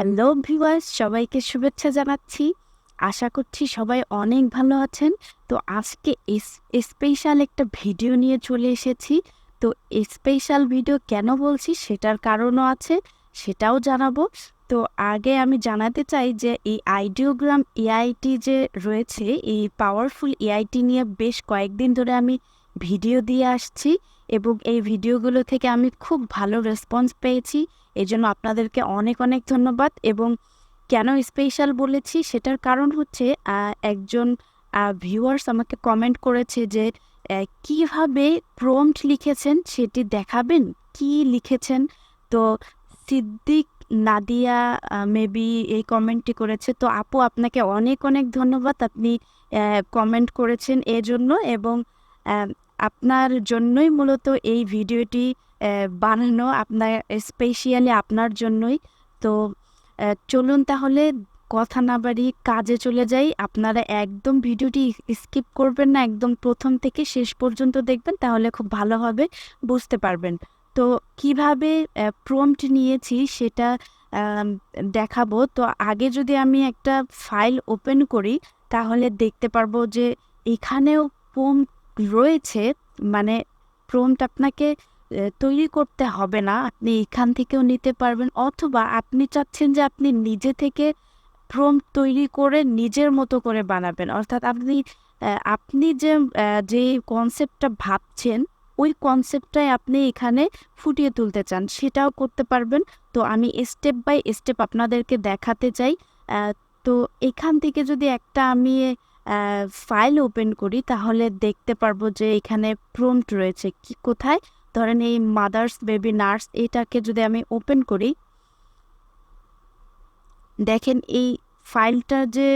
Hello viewers, সবাইকে শুভেচ্ছা জানাচ্ছি। আশা করছি সবাই অনেক ভালো আছেন। তো আজকে স্পেশাল একটা ভিডিও নিয়ে চলে এসেছি। তো স্পেশাল ভিডিও কেন বলছি সেটার কারণও আছে, সেটাও জানাব। তো আগে আমি জানাতে চাই যে এই আইডিওগ্রাম এআইটি যে রয়েছে, এই পাওয়ারফুল এআইটি নিয়ে বেশ কয়েকদিন ধরে আমি ভিডিও দিয়ে আসছি এবং এই ভিডিওগুলো থেকে আমি খুব ভালো রেসপন্স পেয়েছি। এই জন্য আপনাদেরকে অনেক অনেক ধন্যবাদ। এবং কেন স্পেশাল বলেছি সেটার কারণ হচ্ছে একজন ভিউয়ার্স আমাকে কমেন্ট করেছে যে কীভাবে প্রম্পট লিখেছেন সেটি দেখাবেন? কি লিখেছেন? তো সিদ্দিক নাদিয়া মেবি এই কমেন্টটি করেছে। তো আপু, আপনাকে অনেক অনেক ধন্যবাদ। আপনি কমেন্ট করেছেন এজন্য এবং আপনার জন্যই মূলত এই ভিডিওটি বানানো আপনার স্পেশালি আপনার জন্যই। তো চলুন তাহলে কথা না বাড়ি কাজে চলে যাই। আপনারা একদম ভিডিওটি স্কিপ করবেন না, একদম প্রথম থেকে শেষ পর্যন্ত দেখবেন, তাহলে খুব ভালোভাবে বুঝতে পারবেন। তো, কীভাবে প্রম্পট নিয়েছি সেটা দেখাবো। তো, আগে যদি আমি একটা ফাইল ওপেন করি, তাহলে দেখতে পারব যে, এখানেও প্রম্পট রয়েছে। মানে প্রম্পট আপনাকে তৈরি করতে হবে না। আপনি এখান থেকেও নিতে পারবেন। অথবা আপনি চাচ্ছেন যে আপনি নিজে থেকে প্রম্পট তৈরি করে নিজের মতো করে বানাবেন। অর্থাৎ আপনি আপনি যে যে কনসেপ্টটা ভাবছেন, ওই কনসেপ্টটাই আপনি এখানে ফুটিয়ে তুলতে চান, সেটাও করতে পারবেন। তো আমি স্টেপ বাই স্টেপ আপনাদেরকে দেখাতে চাই। তো এখান থেকে যদি একটা আমি ফাইল ওপেন করি, তাহলে দেখতে পারব যে এখানে প্রম্পট রয়েছে। কি কোথায়? ধরেন এই মাদার্স বেবি নার্স এটাকে যদি আমি ওপেন করি, দেখেন এই ফাইলটা যে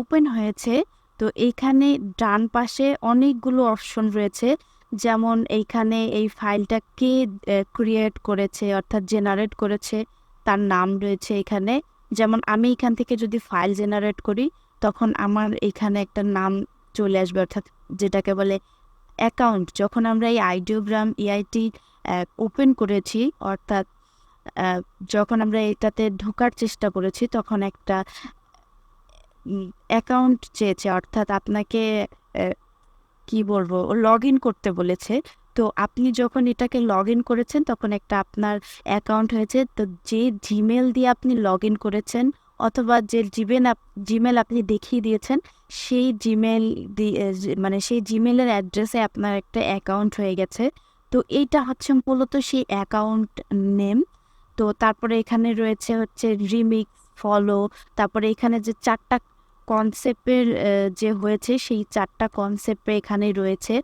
ওপেন হয়েছে, তো এইখানে ডান পাশে অনেকগুলো অপশন রয়েছে। যেমন এইখানে এই ফাইলটা কে ক্রিয়েট করেছে, অর্থাৎ জেনারেট করেছে, তার নাম রয়েছে এখানে। যেমন আমি এখান থেকে যদি ফাইল জেনারেট করি, তখন আমার এখানে একটা নাম চলে আসবে, অর্থাৎ যেটাকে বলে অ্যাকাউন্ট যখন আমরা এই আইডিওগ্রাম ইআইটি ওপেন করেছি, অর্থাৎ যখন আমরা এটাতে ঢোকার চেষ্টা করেছি, তখন একটা অ্যাকাউন্ট চেয়েছে, অর্থাৎ আপনাকে কি বলব লগ ইন করতে বলেছে। তো আপনি যখন এটাকে লগ ইন করেছেন, তখন একটা আপনার অ্যাকাউন্ট হয়েছে। তো যে জিমেল দিয়ে আপনি লগ ইন করেছেন অথবা যে জিমেল জিমেল আপনি দেখিয়ে দিয়েছেন, সেই জিমেল মানে সেই জিমেলের অ্যাড্রেসে আপনার একটা অ্যাকাউন্ট হয়ে গেছে। তো এইটা হচ্ছে মূলত সেই অ্যাকাউন্ট নেম। তো তারপরে এখানে রয়েছে হচ্ছে রিমিক্স, ফলো, তারপরে এখানে যে চারটা কনসেপ্টের যে হয়েছে সেই চারটা কনসেপ্টে এখানে রয়েছে।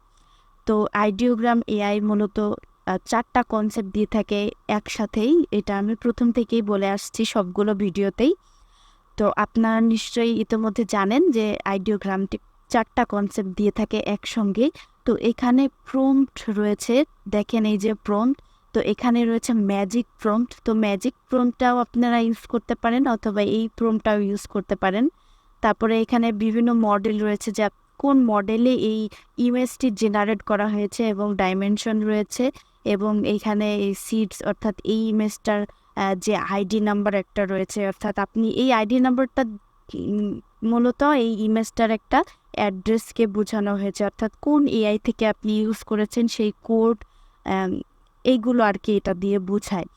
তো আইডিওগ্রাম এআই মূলত চারটা কনসেপ্ট দিয়ে থাকে একসাথেই। এটা আমি প্রথম থেকেই বলে আসছি সবগুলো ভিডিওতেই। তো আপনারা নিশ্চয়ই ইতিমধ্যে জানেন যে আইডিওগ্রামটি চারটা কনসেপ্ট দিয়ে থাকে একসঙ্গে। তো এখানে প্রম্পট রয়েছে, দেখেন এই যে প্রম্পট তো এখানে রয়েছে ম্যাজিক প্রম্পট তো ম্যাজিক প্রম্পটটাও আপনারা ইউজ করতে পারেন অথবা এই প্রম্পটটাও ইউজ করতে পারেন। তারপরে এখানে বিভিন্ন মডেল রয়েছে যে কোন মডেলে এই ইমেজটি জেনারেট করা হয়েছে এবং ডাইমেনশন রয়েছে এবং এইখানে এই সিডস অর্থাৎ এই ইমেজটার যে আইডি নাম্বার একটা রয়েছে, অর্থাৎ আপনি এই আইডি নাম্বারটা মূলত এই ইমেজটার একটা অ্যাড্রেসকে বোঝানো হয়েছে। অর্থাৎ কোন এআই থেকে আপনি ইউজ করেছেন সেই কোড এইগুলো আর কি এটা দিয়ে বোঝায়।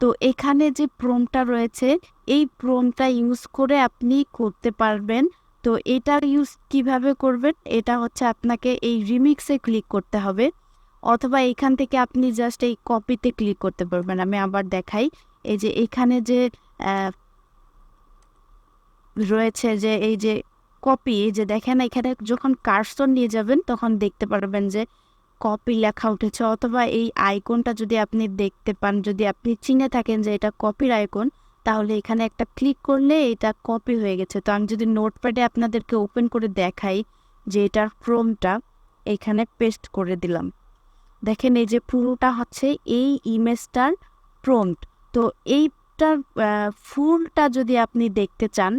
তো এখানে যে প্রোমটা রয়েছে, এই প্রোমটা ইউজ করে আপনি করতে পারবেন। তো এটা ইউজ কীভাবে করবেন, এটা হচ্ছে আপনাকে এই রিমিক্সে ক্লিক করতে হবে। অথবা এখান থেকে আপনি জাস্ট এই কপিতে ক্লিক করতে পারবেন। আমি আবার দেখাই। এই যে এখানে যে রয়েছে যে এই যে কপি যে দেখেন এখানে যখন কার্সন নিয়ে যাবেন তখন দেখতে পারবেন যে কপি লেখা উঠেছে অথবা এই আইকনটা যদি আপনি দেখতে পান, যদি আপনি চিনে থাকেন যে এটা কপির আইকন, তাহলে এখানে একটা ক্লিক করলে এটা কপি হয়ে গেছে। তো আমি যদি নোটপ্যাডে আপনাদেরকে ওপেন করে দেখাই যে এটার ক্রোমটা, এখানে পেস্ট করে দিলাম। দেখেন এই যে পুরোটা হচ্ছে এই ইমেজটার প্রম্পট তো এইটার ফুলটা যদি আপনি দেখতে চান,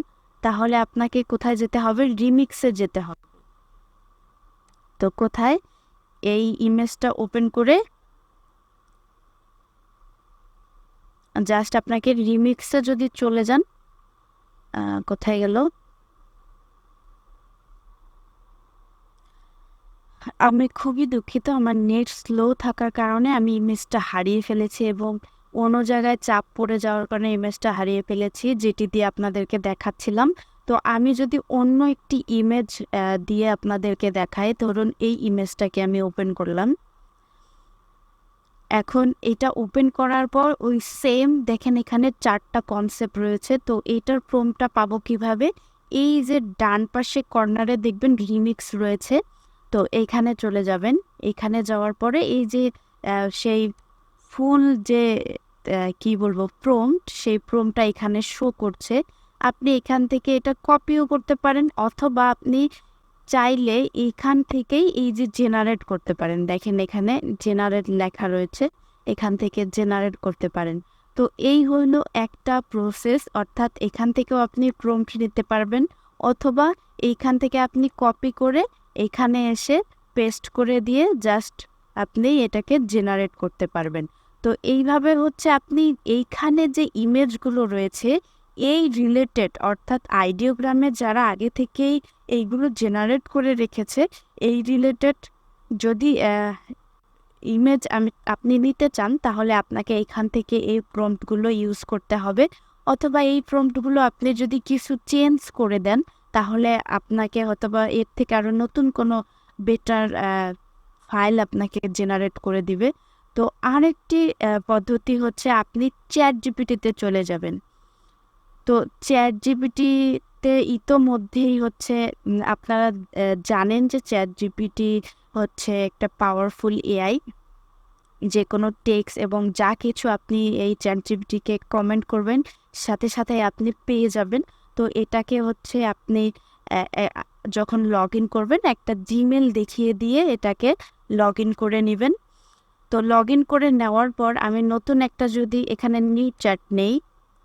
তাহলে আপনাকে কোথায় যেতে হবে? রিমিক্সে যেতে হবে। তো কোথায়? এই ইমেজটা ওপেন করে জাস্ট আপনাকে রিমিক্সে যদি চলে যান কোথায় গেল? আমি খুবই দুঃখিত। আমার নেট স্লো থাকার কারণে আমি ইমেজটা হারিয়ে ফেলেছি এবং অন্য জায়গায় চাপ পড়ে যাওয়ার কারণে ইমেজটা হারিয়ে ফেলেছি, যেটি দিয়ে আপনাদেরকে দেখাচ্ছিলাম। তো আমি যদি অন্য একটি ইমেজ দিয়ে আপনাদেরকে দেখাই, ধরুন এই ইমেজটাকে আমি ওপেন করলাম। এখন এটা ওপেন করার পর ওই সেম দেখেন এখানে চারটা কনসেপ্ট রয়েছে, তো এটার প্রোমটা পাবো কীভাবে? এই যে ডান পাশে কর্নারে দেখবেন রিমিক্স রয়েছে, তো এইখানে চলে যাবেন। এইখানে যাওয়ার পরে এই যে সেই ফুল যে কি বলব প্রম্পট সেই প্রোমটা এখানে শো করছে। আপনি এখান থেকে এটা কপিও করতে পারেন, অথবা আপনি চাইলে এখান থেকেই এই যে জেনারেট করতে পারেন। দেখেন এখানে জেনারেট লেখা রয়েছে, এখান থেকে জেনারেট করতে পারেন। তো এই হলো একটা প্রসেস অর্থাৎ এখান থেকেও আপনি প্রম্পট নিতে পারবেন, অথবা এইখান থেকে আপনি কপি করে এখানে এসে পেস্ট করে দিয়ে জাস্ট আপনি এটাকে জেনারেট করতে পারবেন। তো এইভাবে হচ্ছে আপনি এইখানে যে ইমেজগুলো রয়েছে, এই রিলেটেড অর্থাৎ আইডিওগ্রামে যারা আগে থেকেই এইগুলো জেনারেট করে রেখেছে, এই রিলেটেড যদি ইমেজ আমি, আপনি নিতে চান, তাহলে আপনাকে এইখান থেকে এই প্রম্পটগুলো ইউজ করতে হবে। অথবা এই প্রম্পটগুলো আপনি যদি কিছু চেঞ্জ করে দেন, তাহলে আপনাকে হয়তোবা এর থেকে আরও নতুন কোনো বেটার ফাইল আপনাকে জেনারেট করে দিবে। তো আরেকটি পদ্ধতি হচ্ছে আপনি চ্যাট জিপিটিতে চলে যাবেন। তো চ্যাট জিপিটিতে ইতোমধ্যেই হচ্ছে আপনারা জানেন যে চ্যাট জিপিটি হচ্ছে একটা পাওয়ারফুল এআই যে কোনো টেক্সট এবং যা কিছু আপনি এই চ্যাট জিপিটিকে কমেন্ট করবেন, সাথে সাথে আপনি পেয়ে যাবেন। তো এটাকে হচ্ছে আপনি যখন লগ ইন করবেন, একটা জিমেল দেখিয়ে দিয়ে এটাকে লগ ইন করে নেবেন। তো লগ ইন করে নেওয়ার পর আমি নতুন একটা যদি এখানে নিউ চ্যাট নেই,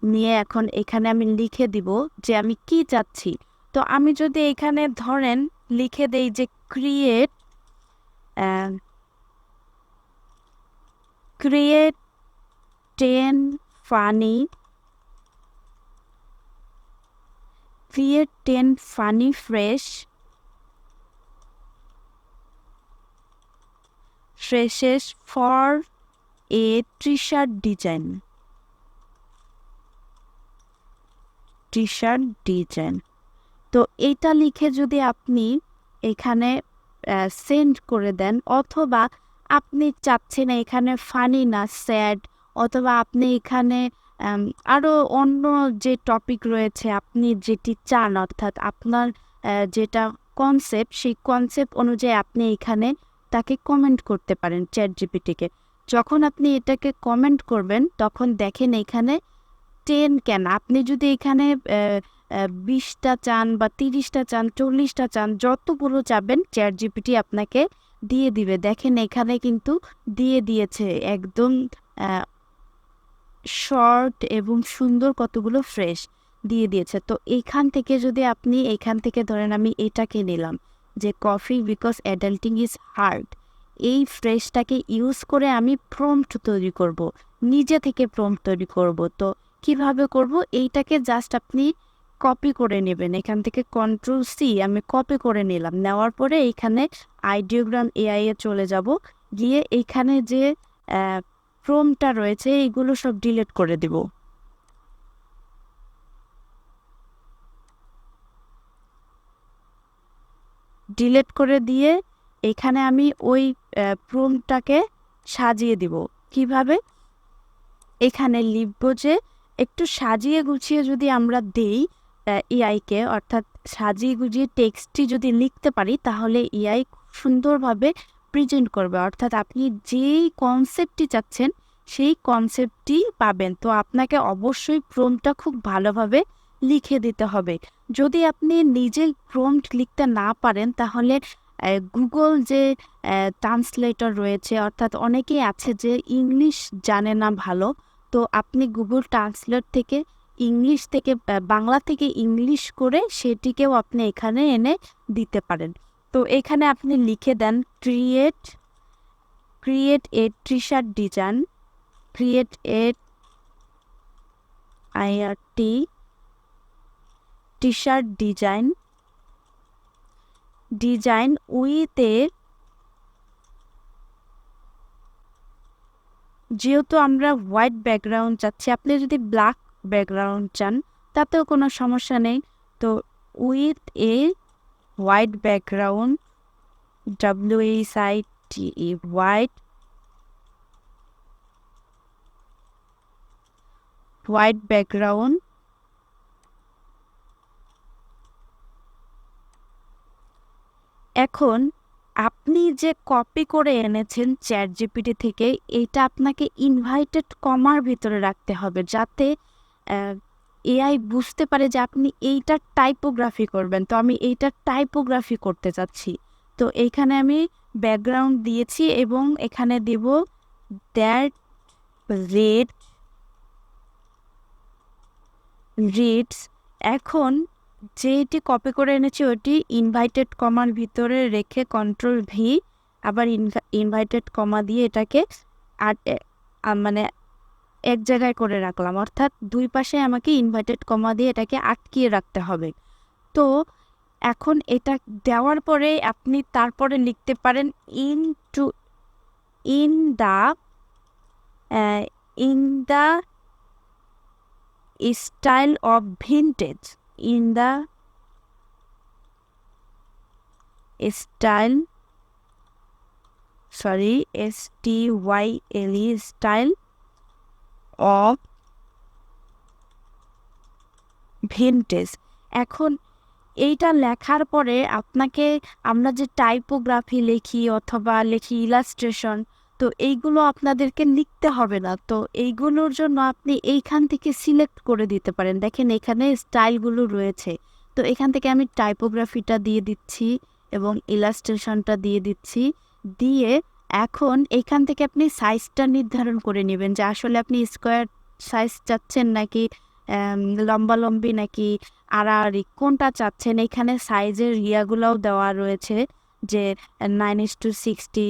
নিয়ে এখন এখানে আমি লিখে দিব যে আমি কি চাচ্ছি তো আমি যদি এখানে ধরেন লিখে দেই যে create create ten funny create ten funny phrase phrases for a T shirt design. T shirt design. তো এটা লিখে যদি আপনি এখানে সেন্ড করে দেন অথবা আপনি চাচ্ছেন এখানে ফানি না স্যাড অথবা আপনি এখানে আম, আরও অন্য যে টপিক রয়েছে আপনি যেটি চান অর্থাৎ আপনার যেটা কনসেপ্ট সেই কনসেপ্ট অনুযায়ী আপনি এখানে তাকে কমেন্ট করতে পারেন চ্যাট জিপিটিকে যখন আপনি এটাকে কমেন্ট করবেন, তখন দেখেন এখানে টেন কেন? আপনি যদি এখানে বিশটা চান বা তিরিশটা চান, চল্লিশটা চান যতগুলো চাবেন চ্যাট জিপিটি আপনাকে দিয়ে দিবে। দেখেন এখানে কিন্তু দিয়ে দিয়েছে একদম শর্ট এবং সুন্দর কতগুলো ফ্রেশ দিয়ে দিয়েছে। তো এখান থেকে যদি আপনি, এখান থেকে ধরেন আমি এটাকে নিলাম। যে coffee because adulting is hard এই ফ্রেশটাকে ইউজ করে আমি প্রম্পট তৈরি করব, নিজে থেকে প্রম্পট তৈরি করব। তো কীভাবে করব? এইটাকে জাস্ট আপনি কপি করে নেবেন। এখান থেকে কন্ট্রোল সি আমি কপি করে নিলাম। নেওয়ার পরে এইখানে আইডিওগ্রাম এআই এ চলে যাব। গিয়ে এইখানে যে প্রোমটা রয়েছে, এইগুলো সব ডিলিট করে দিব। ডিলিট করে দিয়ে এখানে আমি ওই প্রোমটাকে সাজিয়ে দিব। কীভাবে? এখানে লিখব যে একটু সাজিয়ে গুছিয়ে যদি আমরা দেই এআইকে অর্থাৎ সাজিয়ে গুজিয়ে টেক্সটটি যদি লিখতে পারি, তাহলে এআই সুন্দরভাবে প্রেজেন্ট করবে। অর্থাৎ আপনি যেই কনসেপ্টটি চাচ্ছেন, সেই কনসেপ্টটি পাবেন। তো আপনাকে অবশ্যই প্রোমটা খুব ভালোভাবে লিখে দিতে হবে। যদি আপনি নিজে প্রম্পট লিখতে না পারেন, তাহলে গুগল যে ট্রান্সলেটর রয়েছে, অর্থাৎ অনেকেই আছে যে ইংলিশ জানে না ভালো, তো আপনি গুগল ট্রান্সলেট থেকে ইংলিশ থেকে বাংলা থেকে ইংলিশ করে সেটিকেও আপনি এখানে এনে দিতে পারেন। তো এখানে আপনি লিখে দেন create create a T design create a IRT T shirt design design with যেহেতু আমরা হোয়াইট ব্যাকগ্রাউন্ড চাচ্ছি, আপনি যদি ব্ল্যাক ব্যাকগ্রাউন্ড চান, তাতেও কোনো সমস্যা নেই। তো with a white background W H I T E white white background এখন আপনি যে কপি করে এনেছেন চ্যাট জিপিটি থেকে, এটা আপনাকে ইনভাইটেড কমার ভিতরে রাখতে হবে যাতে এআই বুঝতে পারে যে আপনি এইটার টাইপোগ্রাফি করবেন। তো আমি এইটার টাইপোগ্রাফি করতে চাচ্ছি। তো এইখানে আমি ব্যাকগ্রাউন্ড দিয়েছি এবং এখানে দেব দ্যাট রেড রিডস এখন যেটি কপি করে এনেছি ওটি ইনভাইটেড কমার ভিতরে রেখে কন্ট্রোল ভি আবার ইনভাইটেড কমা দিয়ে এটাকে আর মানে এক জায়গায় করে রাখলাম। অর্থাৎ দুই পাশে আমাকে ইনভাইটেড কমা দিয়ে এটাকে আটকিয়ে রাখতে হবে। তো এখন এটা দেওয়ার পরে আপনি তারপরে লিখতে পারেন in to in the in the style of vintage in the style, sorry, s t y l e style of vintage. এখন এইটা লেখার পরে আপনাকে আমরা যে টাইপোগ্রাফি লিখি অথবা লিখি ইলাস্ট্রেশন তো এইগুলো আপনাদেরকে লিখতে হবে না। তো এইগুলোর জন্য আপনি এইখান থেকে সিলেক্ট করে দিতে পারেন। দেখেন এখানে স্টাইলগুলো রয়েছে। তো এখান থেকে আমি টাইপোগ্রাফিটা দিয়ে দিচ্ছি এবং ইলাস্ট্রেশনটা দিয়ে দিচ্ছি। দিয়ে এখন এখান থেকে আপনি সাইজটা নির্ধারণ করে নেবেন যে আসলে আপনি স্কোয়ার সাইজ চাচ্ছেন নাকি লম্বালম্বি নাকি, আড়াআড়ি, কোনটা চাচ্ছেন? এখানে সাইজের ইয়াগুলোও দেওয়া রয়েছে যে nine is to sixty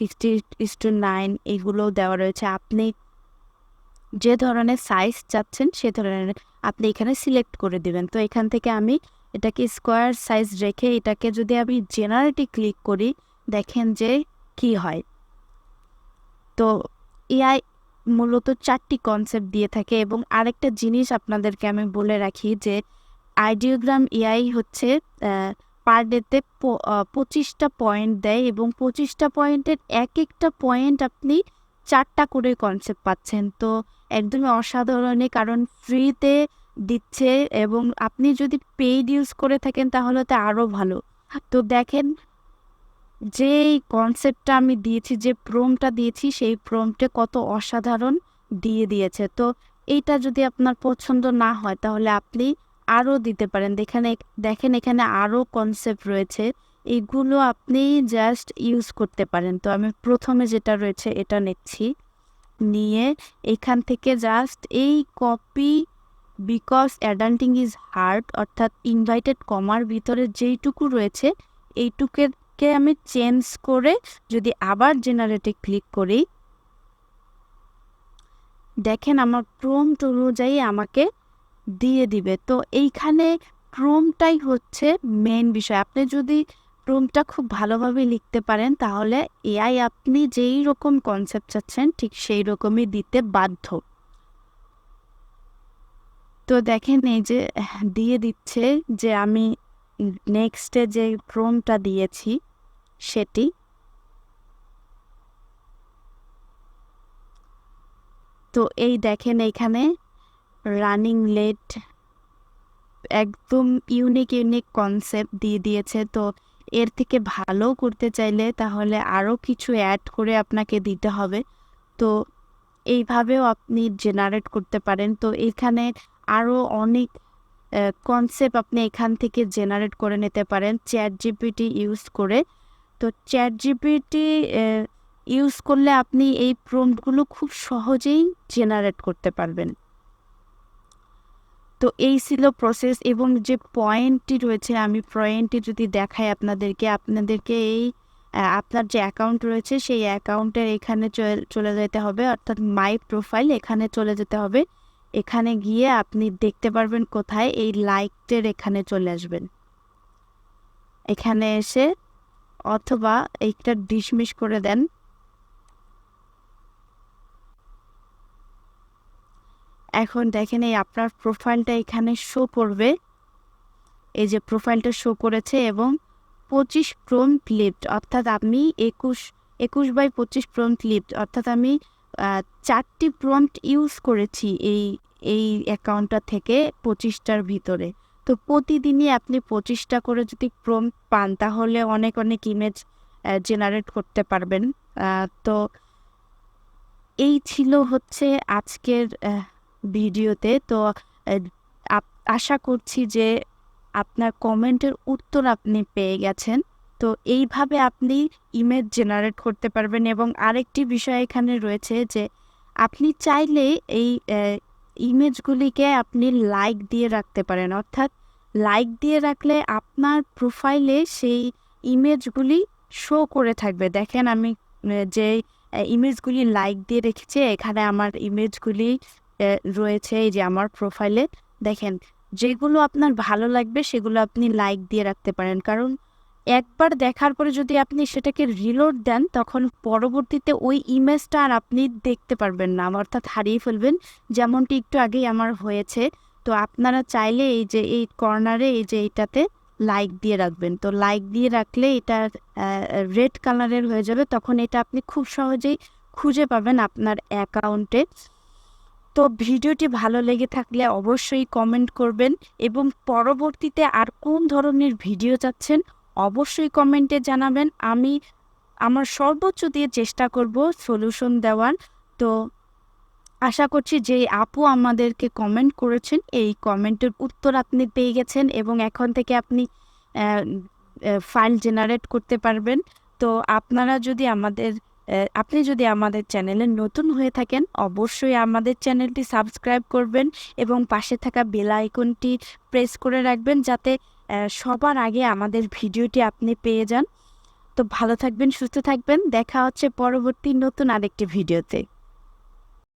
sixty is to nine এগুলোও দেওয়া রয়েছে। আপনি যে ধরনের সাইজ চাচ্ছেন, সে ধরনের আপনি এখানে সিলেক্ট করে দিবেন। তো এখান থেকে আমি এটাকে স্কোয়ার সাইজ রেখে এটাকে যদি আমি জেনারেটি ক্লিক করি, দেখেন যে কি হয়। তো এআই মূলত চারটি কনসেপ্ট দিয়ে থাকে এবং আরেকটা জিনিস আপনাদেরকে আমি বলে রাখি যে আইডিওগ্রাম এআই হচ্ছে পার ডেতে পঁচিশটা পয়েন্ট দেয় এবং পঁচিশটা পয়েন্টের এক একটা পয়েন্ট আপনি চারটা করে কনসেপ্ট পাচ্ছেন। তো একদমই অসাধারণই কারণ ফ্রিতে দিচ্ছে এবং আপনি যদি পেইড ইউজ করে থাকেন তাহলে তো আরও ভালো। তো দেখেন যে কনসেপ্টটা আমি দিয়েছি, যে প্রোমটা দিয়েছি, সেই প্রোমটে কত অসাধারণ দিয়ে দিয়েছে। তো এইটা যদি আপনার পছন্দ না হয়, তাহলে আপনি আরও দিতে পারেন। দেখেন দেখেন এখানে আরও কনসেপ্ট রয়েছে। এইগুলো আপনি জাস্ট ইউজ করতে পারেন। তো আমি প্রথমে যেটা রয়েছে এটা নিচ্ছি। নিয়ে এখান থেকে জাস্ট এই copy because adulting is hard অর্থাৎ ইনভাইটেড কমার ভিতরে যেইটুকু রয়েছে এইটুকুকে আমি চেঞ্জ করে যদি আবার জেনারেটে ক্লিক করি, দেখেন আমার প্রোম্পট অনুযায়ী আমাকে দিয়ে দিবে। তো এইখানে প্রোমটাই হচ্ছে মেন বিষয়। আপনি যদি প্রোমটা খুব ভালোভাবে লিখতে পারেন, তাহলে এআই আপনি যেই রকম কনসেপ্ট চাচ্ছেন, ঠিক সেই রকমই দিতে বাধ্য। তো দেখেন এই যে, দিয়ে দিচ্ছে যে আমি নেক্সটে যে প্রোমটা দিয়েছি, সেটি তো এই দেখেন এখানে রানিং লেট, একদম ইউনিক ইউনিক কনসেপ্ট দিয়ে দিয়েছে। তো এর থেকে ভালো করতে চাইলে তাহলে আরও কিছু অ্যাড করে আপনাকে দিতে হবে। তো এইভাবেও আপনি জেনারেট করতে পারেন। তো এখানে আরও অনেক কনসেপ্ট আপনি এখান থেকে জেনারেট করে নিতে পারেন চ্যাট জিপিটি ইউজ করে। তো চ্যাট জিপিটি ইউজ করলে আপনি এই প্রম্পটগুলো খুব সহজেই জেনারেট করতে পারবেন। তো এই ছিল প্রসেস এবং যে পয়েন্টটি রয়েছে, আমি পয়েন্টটি যদি দেখাই আপনাদেরকে আপনাদেরকে এই আপনার যে অ্যাকাউন্ট রয়েছে, সেই অ্যাকাউন্টের এখানে চলে যেতে হবে, অর্থাৎ মাই প্রোফাইল এখানে চলে যেতে হবে। এখানে গিয়ে আপনি দেখতে পারবেন কোথায় এই লাইকটের এখানে চলে আসবেন। এখানে এসে অথবা এইটা ডিসমিস করে দেন। এখন দেখেন এই আপনার প্রোফাইলটা এখানে শো করবে। এই যে প্রোফাইলটা শো করেছে এবং পঁচিশ প্রোম ক্লিপড অর্থাৎ আমি একুশ একুশ বাই পঁচিশ প্রোম ক্লিপড অর্থাৎ আমি চারটি প্রম্পট ইউজ করেছি এই এই অ্যাকাউন্টটা থেকে পঁচিশটার ভিতরে। তো প্রতিদিনই আপনি পঁচিশটা করে যদি প্রম পান, তাহলে অনেক অনেক ইমেজ জেনারেট করতে পারবেন। তো এই ছিল হচ্ছে আজকের ভিডিওতে, তো আশা করছি যে আপনার কমেন্টের উত্তর আপনি পেয়ে গেছেন। তো, এইভাবে আপনি ইমেজ জেনারেট করতে পারবেন এবং আরেকটি বিষয় এখানে রয়েছে যে, আপনি চাইলে এই ইমেজগুলিকে আপনি লাইক দিয়ে রাখতে পারেন। অর্থাৎ লাইক দিয়ে রাখলে আপনার প্রোফাইলে সেই ইমেজগুলি শো করে থাকবে। দেখেন আমি যে ইমেজগুলি লাইক দিয়ে রেখেছি, এখানে আমার ইমেজগুলি রয়েছে এই যে আমার প্রোফাইলে দেখেন, যেগুলো আপনার ভালো লাগবে সেগুলো আপনি লাইক দিয়ে রাখতে পারেন। কারণ একবার দেখার পরে যদি আপনি সেটাকে রিলোড দেন, তখন পরবর্তীতে ওই ইমেজটা আর আপনি দেখতে পারবেন না। অর্থাৎ হারিয়ে ফেলবেন। যেমনটি একটু আগেই আমার হয়েছে। তো আপনারা চাইলে এই যে, এই কর্নারে এই যে এইটাতে লাইক দিয়ে রাখবেন। তো লাইক দিয়ে রাখলে এটা রেড কালারের হয়ে যাবে। তখন এটা আপনি খুব সহজেই খুঁজে পাবেন আপনার অ্যাকাউন্টে তো ভিডিওটি ভালো লেগে থাকলে অবশ্যই কমেন্ট করবেন এবং পরবর্তীতে আর কোন ধরনের ভিডিও চাচ্ছেন অবশ্যই কমেন্টে জানাবেন। আমি আমার সর্বোচ্চ দিয়ে চেষ্টা করব সলিউশন দেওয়ার। তো আশা করছি যে আপু আমাদেরকে কমেন্ট করেছেন, এই কমেন্টের উত্তর আপনি পেয়ে গেছেন এবং এখন থেকে আপনি ফাইল জেনারেট করতে পারবেন। তো আপনারা যদি আমাদের আপনি যদি আমাদের চ্যানেলে নতুন হয়ে থাকেন, অবশ্যই আমাদের চ্যানেলটি সাবস্ক্রাইব করবেন এবং পাশে থাকা বেল আইকনটি প্রেস করে রাখবেন যাতে সবার আগে আমাদের ভিডিওটি আপনি পেয়ে যান। তো ভালো থাকবেন, সুস্থ থাকবেন। দেখা হচ্ছে পরবর্তী নতুন আরেকটি ভিডিওতে।